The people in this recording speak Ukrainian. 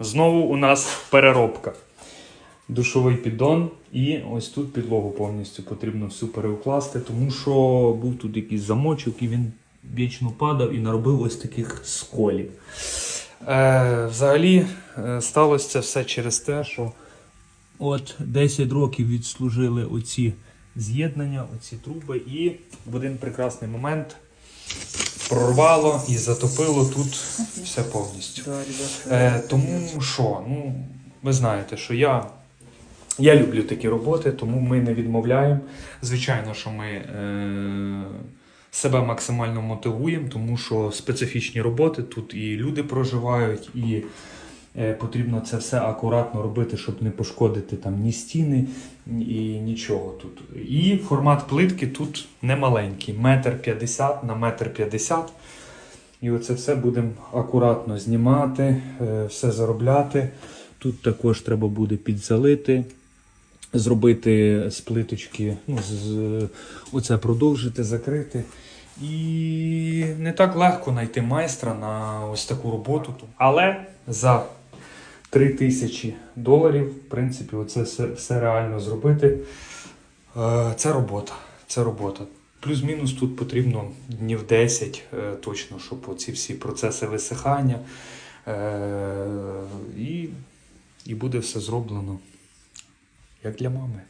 Знову у нас переробка. Душовий піддон, і ось тут підлогу повністю потрібно всю переукласти, тому що був тут якийсь замочок, і він вічно падав і наробив ось таких сколів. Е, взагалі е, сталося це все через те, що от 10 років відслужили оці з'єднання, оці труби, і в один прекрасний момент прорвало і затопило тут все повністю. Е, тому що, ну, ви знаєте, що я, я люблю такі роботи, тому ми не відмовляємо. Звичайно, що ми е, себе максимально мотивуємо, тому що специфічні роботи тут і люди проживають, і потрібно це все акуратно робити, щоб не пошкодити там ні стіни, і нічого тут. І формат плитки тут не маленький, метр п'ятдесят на метр п'ятдесят. І оце все будемо акуратно знімати, е, все заробляти. Тут також треба буде підзалити, зробити з плиточки, ну, з- оце продовжити, закрити. І не так легко знайти майстра на ось таку роботу. Але за 3 тисячі доларів, в принципі, оце все, все реально зробити. Е, Це робота. Це робота. Плюс-мінус тут потрібно днів 10 е, точно, щоб оці всі процеси висихання. Е, і, і буде все зроблено як для мами.